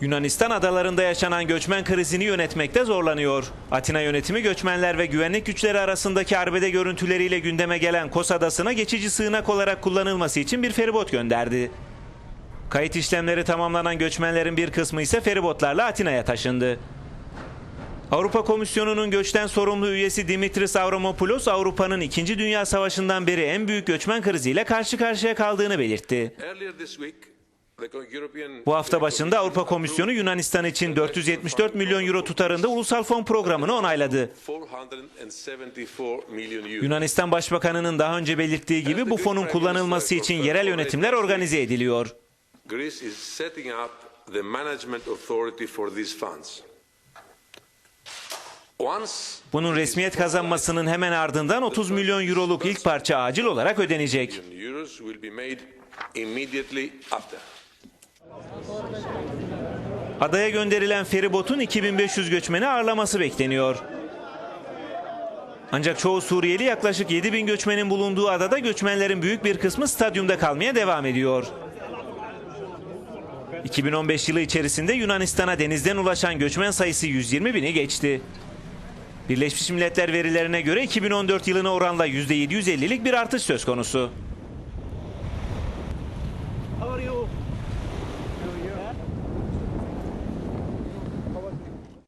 Yunanistan adalarında yaşanan göçmen krizini yönetmekte zorlanıyor. Atina yönetimi göçmenler ve güvenlik güçleri arasındaki arbede görüntüleriyle gündeme gelen Kos Adası'na geçici sığınak olarak kullanılması için bir feribot gönderdi. Kayıt işlemleri tamamlanan göçmenlerin bir kısmı ise feribotlarla Atina'ya taşındı. Avrupa Komisyonu'nun göçten sorumlu üyesi Dimitris Avramopoulos, Avrupa'nın 2. Dünya Savaşı'ndan beri en büyük göçmen kriziyle karşı karşıya kaldığını belirtti. Bu hafta başında Avrupa Komisyonu Yunanistan için 474 milyon euro tutarında ulusal fon programını onayladı. Yunanistan Başbakanı'nın daha önce belirttiği gibi bu fonun kullanılması için yerel yönetimler organize ediliyor. Bunun resmiyet kazanmasının hemen ardından 30 milyon euroluk ilk parça acil olarak ödenecek. Adaya gönderilen feribotun 2500 göçmeni ağırlaması bekleniyor. Ancak çoğu Suriyeli yaklaşık 7000 göçmenin bulunduğu adada göçmenlerin büyük bir kısmı stadyumda kalmaya devam ediyor. 2015 yılı içerisinde Yunanistan'a denizden ulaşan göçmen sayısı 120 bini geçti. Birleşmiş Milletler verilerine göre 2014 yılına oranla %750'lik bir artış söz konusu. you. Yeah.